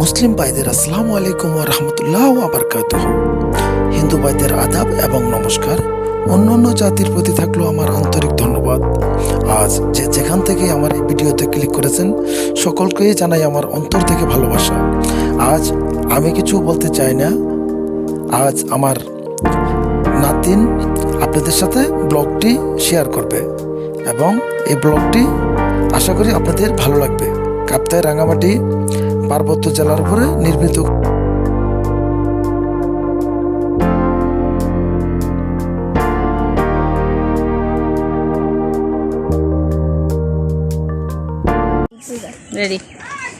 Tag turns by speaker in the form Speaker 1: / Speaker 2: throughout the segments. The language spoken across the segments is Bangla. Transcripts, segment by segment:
Speaker 1: মুসলিম ভাইদের আসসালামু আলাইকুম ও রহমতুল্লাহ আবরকাত হিন্দু ভাইদের আদাব এবং নমস্কার। অন্য অন্য জাতির প্রতি থাকল আমার আন্তরিক ধন্যবাদ। আজ যে যেখান থেকে আমার এই ভিডিওতে ক্লিক করেছেন সকলকেই জানাই আমার অন্তর থেকে ভালোবাসা। আজ আমি কিছু বলতে চাই না। আজ আমার নাতিন আপনাদের সাথে ব্লগটি শেয়ার করবে এবং এই ব্লগটি আশা করি আপনাদের ভালো লাগবে। কাপ্তাই রাঙামাটি পার্বত্য জেলার উপরে নির্মিত।
Speaker 2: রেডি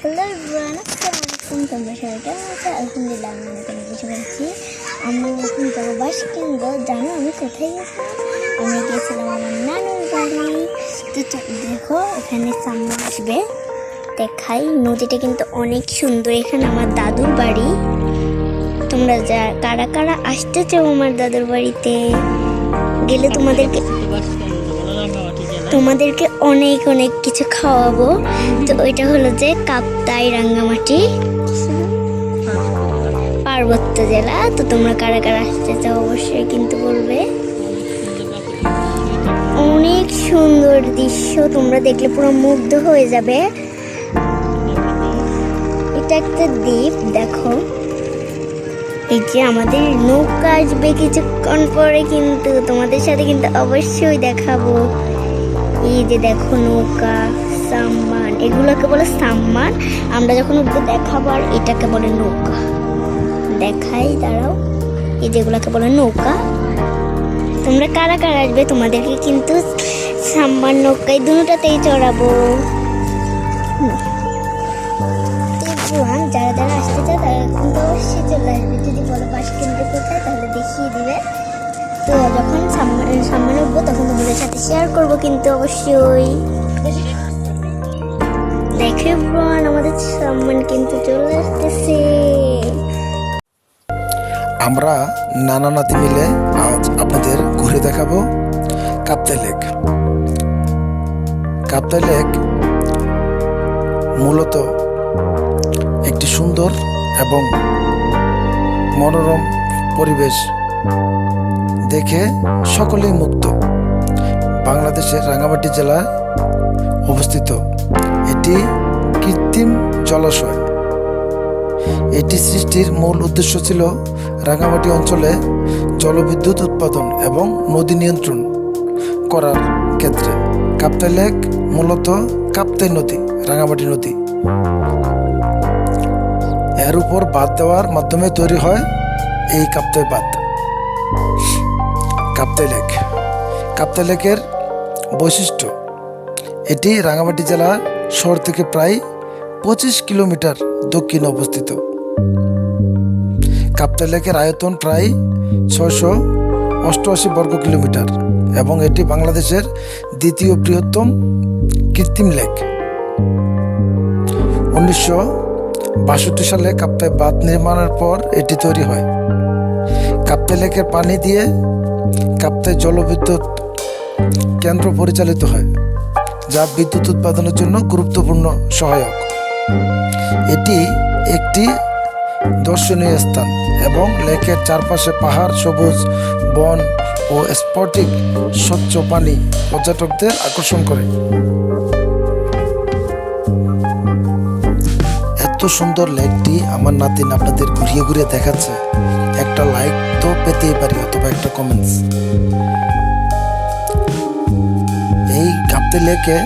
Speaker 3: হ্যালো এভরিওয়ান আসসালামু আলাইকুম তোমরা সবাই কেমন আছো আলহামদুলিল্লাহ আমি অনেক অনেক কিছু পাচ্ছি আমি এখন যাব বাস কিনবো জানো আমি কোথায় গেছিলাম আমি গেছিলাম আমার নানুর বাড়ি তো দেখো এখানে সামনে আসবে দেখাই। নদীটা কিন্তু অনেক সুন্দর। এখানে আমার দাদুর বাড়ি। তোমরা যা, কারা কারা আসতে চাও আমার দাদুর বাড়িতে, গেলে তোমাদেরকে তোমাদেরকে অনেক অনেক কিছু খাওয়াবো। তো ওইটা হলো যে কাপ্তাই রাঙ্গামাটি, পার্বত্য জেলা। তো তোমরা কারা কারা আসতে চাও অবশ্যই কিন্তু বলবে। অনেক সুন্দর দৃশ্য। তোমরা দেখলে পুরো মুগ্ধ হয়ে যাবে। এটা একটা দ্বীপ, দেখো। এই যে আমাদের নৌকা আসবে কিছুক্ষণ পরে কিন্তু তোমাদের সাথে কিন্তু অবশ্যই দেখাবো। এই যে দেখো নৌকা, সাম্মান। এগুলোকে বলে সাম্মান। আমরা যখন উঠবো দেখাবো আর এটাকে বলে নৌকা। দেখাই, দাঁড়াও। এই যেগুলোকে বলে নৌকা। তোমরা কারা কারা আসবে? তোমাদেরকে কিন্তু সাম্মান নৌকায় দুটাতেই চড়াবো। চলে আসবে যদি বলো বাস কোথায়, তাহলে দেখিয়ে দিবে। তো যখন সামনে সামনে উঠবো, তখন তোমাদের সাথে শেয়ার করব কিন্তু অবশ্যই। দেখে বোন আমাদের সম্মান কিন্তু চলে আসতেছে।
Speaker 1: আমরা নানা নাতি মিলে আজ আপনাদের ঘুরে দেখাবো কাপ্তাই লেক। কাপ্তাই লেক মূলত একটি সুন্দর এবং মনোরম পরিবেশ দেখে সকলেই মুক্ত বাংলাদেশের রাঙ্গামাটি জেলায় অবস্থিত এটি কৃত্রিম জলাশয়। এটি সৃষ্টির মূল উদ্দেশ্য ছিল রাঙ্গামাটি অঞ্চলে জলবিদ্যুৎ উৎপাদন এবং নদী নিয়ন্ত্রণ করার ক্ষেত্রে কাপ্তাই লেক মূলত কাপ্তাই নদী রাঙামাটি নদী। এর উপর বাদ দেওয়ার মাধ্যমে তৈরি হয় এই কাপ্তাই বাঁধ কাপ্তাই লেক। কাপ্তাই লেকের বৈশিষ্ট্য, এটি রাঙামাটি জেলা শহর থেকে প্রায় পঁচিশ কিলোমিটার দক্ষিণে অবস্থিত। কাপ্তাই লেকের আয়তন প্রায় ছয়শো অষ্টআশি বর্গ কিলোমিটার এবং এটি বাংলাদেশের দ্বিতীয় বৃহত্তম কৃত্রিম লেক। উনিশশো বাষট্টি সালে কাপ্তাই বাঁধ নির্মাণের পর এটি তৈরি হয়। কাপ্তাই লেকের পানি দিয়ে কাপ্তাই জলবিদ্যুৎ কেন্দ্র পরিচালিত হয়, যা বিদ্যুৎ উৎপাদনের জন্য গুরুত্বপূর্ণ সহায়ক। এটি একটি দর্শনীয় স্থান এবং লেকের চারপাশে পাহাড়, সবুজ বন ও স্পটিক স্বচ্ছ পানি পর্যটকদের আকর্ষণ করে। এত সুন্দর লেকটি আমার নাতিন আপনাদের ঘুরিয়ে ঘুরিয়ে দেখাচ্ছে। একটা লাইক তো পেতেই পারি, অথবা একটা কমেন্টস এই কাপ্তে লেকে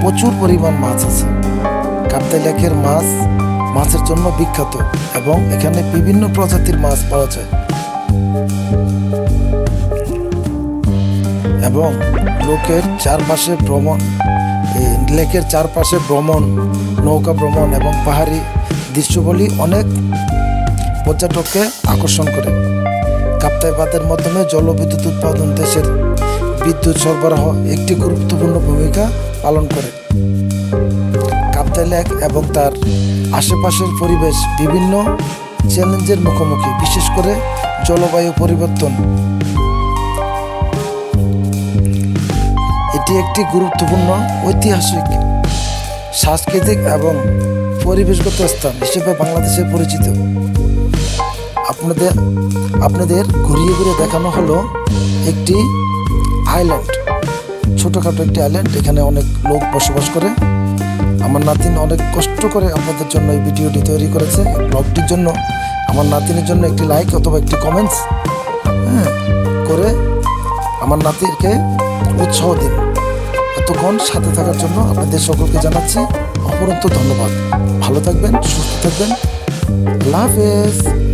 Speaker 1: প্রচুর পরিমাণ মাছ আছে। কাপ্তাই লেকের মাছ মাছের জন্য বিখ্যাত এবং এখানে বিভিন্ন প্রজাতির মাছ পাওয়া যায়। এবং লোকের চারপাশে ভ্রমণ এই লেকের চারপাশে ভ্রমণ, নৌকা ভ্রমণ এবং পাহাড়ি দৃশ্যগুলি অনেক পর্যটককে আকর্ষণ করে। কাপ্তাই বাঁধের মাধ্যমে জলবিদ্যুৎ উৎপাদন দেশের বিদ্যুৎ সরবরাহ একটি গুরুত্বপূর্ণ ভূমিকা পালন করে। কাপ্তাই লেক এবং তার আশেপাশের পরিবেশ বিভিন্ন চ্যালেঞ্জের মুখোমুখি, বিশেষ করে জলবায়ু পরিবর্তন। এটি একটি গুরুত্বপূর্ণ ঐতিহাসিক, সাংস্কৃতিক এবং পরিবেশগত স্থান হিসেবে বাংলাদেশে পরিচিত। আপনাদের আপনাদের ঘুরিয়ে ঘুরিয়ে দেখানো হলো একটি আইল্যান্ড ছোটোখাটো একটি আইল্যান্ড এখানে অনেক লোক বসবাস করে। আমার নাতিন অনেক কষ্ট করে আপনাদের জন্য এই ভিডিওটি তৈরি করেছে। ব্লগটির জন্য, আমার নাতিনের জন্য একটি লাইক অথবা একটি কমেন্টস হ্যাঁ করে আমার নাতিকে উৎসাহ দিন। এতক্ষণ সাথে থাকার জন্য আপনাদের সকলকে জানাচ্ছি অপরন্ত ধন্যবাদ। ভালো থাকবেন, সুস্থ থাকবেন। আল্লাহ হাফেজ।